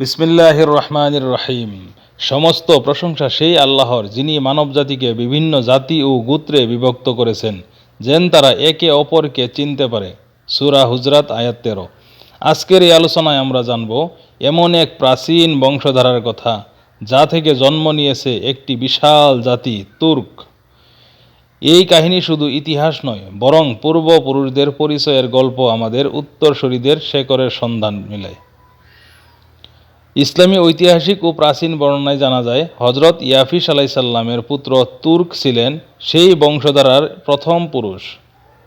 বিসমিল্লাহির রহমানির রহিম সমস্ত প্রশংসা সেই আল্লাহর, যিনি মানবজাতিকে বিভিন্ন জাতি ও গোত্রে বিভক্ত করেছেন, যেন তারা একে অপরকে চিনতে পারে। সুরা হুজরাত, আয়াত তেরো। আজকের এই আলোচনায় আমরা জানব এমন এক প্রাচীন বংশধারার কথা, যা থেকে জন্ম নিয়েছে একটি বিশাল জাতি, তুর্ক। এই কাহিনী শুধু ইতিহাস নয়, বরং পূর্বপুরুষদের পরিচয়ের গল্প আমাদের উত্তরসূরিদের শেকরের সন্ধান মিলায়। ইসলামী, ঐতিহাসিক ও প্রাচীন বর্ণনায় জানা যায় হজরত ইয়াফিস আলাইসাল্লামের পুত্র তুর্ক ছিলেন সেই বংশধারার প্রথম পুরুষ,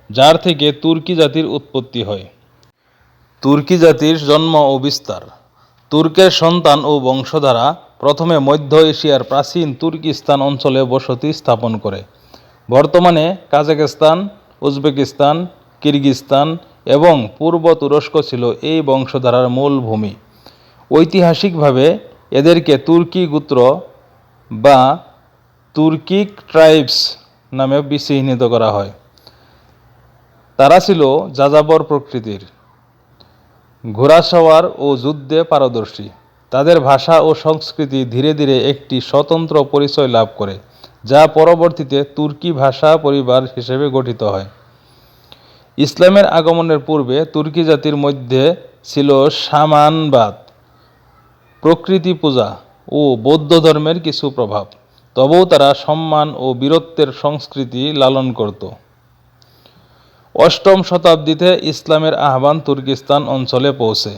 যার থেকে তুর্কি জাতির উৎপত্তি হয়। তুর্কি জাতির জন্ম ও বিস্তার। তুর্কের সন্তান ও বংশধারা প্রথমে মধ্য এশিয়ার প্রাচীন তুর্কিস্তান অঞ্চলে বসতি স্থাপন করে। বর্তমানে কাজাকিস্তান উজবেকিস্তান কিরগিস্তান এবং পূর্ব তুরস্ক ছিল এই বংশধারার মূল ভূমি। ঐতিহাসিকভাবে এদেরকে তুর্কি গোত্র বা তুর্কিক ট্রাইবস নামে বিচিহ্নিত করা হয়। তারা ছিল যাযাবর প্রকৃতির, ঘোড়াসওয়ার ও যুদ্ধে পারদর্শী। তাদের ভাষা ও সংস্কৃতি ধীরে ধীরে একটি স্বতন্ত্র পরিচয় লাভ করে, যা পরবর্তীতে তুর্কি ভাষা পরিবার হিসেবে গঠিত হয়। ইসলামের আগমনের পূর্বে তুর্কি জাতির মধ্যে ছিল সামানবাদ। প্রকৃতি পূজা ও বৌদ্ধ ধর্মের কিছু প্রভাব। তবেও তারা সম্মান ও বীরত্বের সংস্কৃতি লালন করত। অষ্টম শতাব্দীতে ইসলামের আহ্বান তুর্কিস্তান অঞ্চলে পৌঁছে।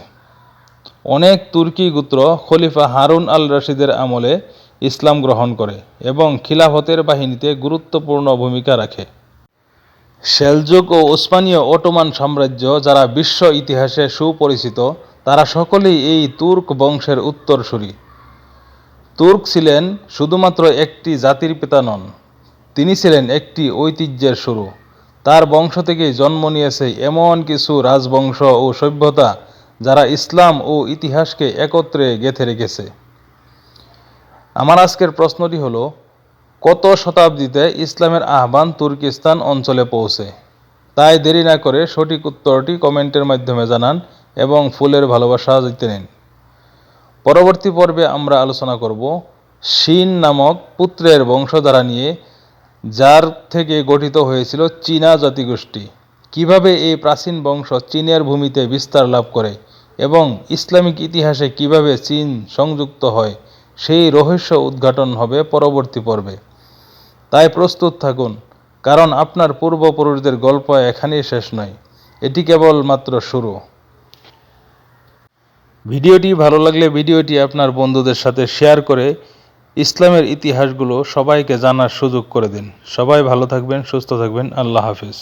অনেক তুর্কি গোত্র খলিফা হারুন আল রশিদের আমলে ইসলাম গ্রহণ করে এবং খিলাফতের বাহিনীতে গুরুত্বপূর্ণ ভূমিকা রাখে। সেলজুক ও ওসমানীয় অটোমান সাম্রাজ্য, যারা বিশ্ব ইতিহাসে সুপরিচিত তারা সকলেই এই তুর্ক বংশের উত্তরসূরি। তুর্ক ছিলেন শুধুমাত্র একটি জাতির পিতা নন, তিনি ছিলেন একটি ঐতিহ্যের শুরু। তার বংশ থেকেই জন্ম নিয়েছে এমন কিছু রাজবংশ ও সভ্যতা যারা ইসলাম ও ইতিহাসকে একত্রে গেঁথে রেখেছে। আমার আজকের প্রশ্নটি হল, কত শতাব্দীতে ইসলামের আহ্বান তুর্কিস্তান অঞ্চলে পৌঁছে? তাই দেরি না করে সঠিক উত্তরটি কমেন্টের মাধ্যমে জানান এবং ফুলের ভালোবাসা জিতে নিন। পরবর্তী পর্বে আমরা আলোচনা করব শিন নামক পুত্রের বংশধারা নিয়ে, যার থেকে গঠিত হয়েছিল চীনা জাতিগোষ্ঠী। কীভাবে এই প্রাচীন বংশ চীনের ভূমিতে বিস্তার লাভ করে এবং ইসলামিক ইতিহাসে কীভাবে চীন সংযুক্ত হয়, সেই রহস্য উদ্ঘাটন হবে পরবর্তী পর্বে। তাই প্রস্তুত থাকুন, কারণ আপনার পূর্বপুরুষদের গল্প এখানেই শেষ নয়, এটি কেবল মাত্র শুরু। ভিডিওটি ভালো লাগলে ভিডিওটি আপনার বন্ধুদের সাথে শেয়ার করে ইসলামের ইতিহাসগুলো সবাইকে জানার সুযোগ করে দিন। সবাই ভালো থাকবেন, সুস্থ থাকবেন। আল্লাহ হাফিজ।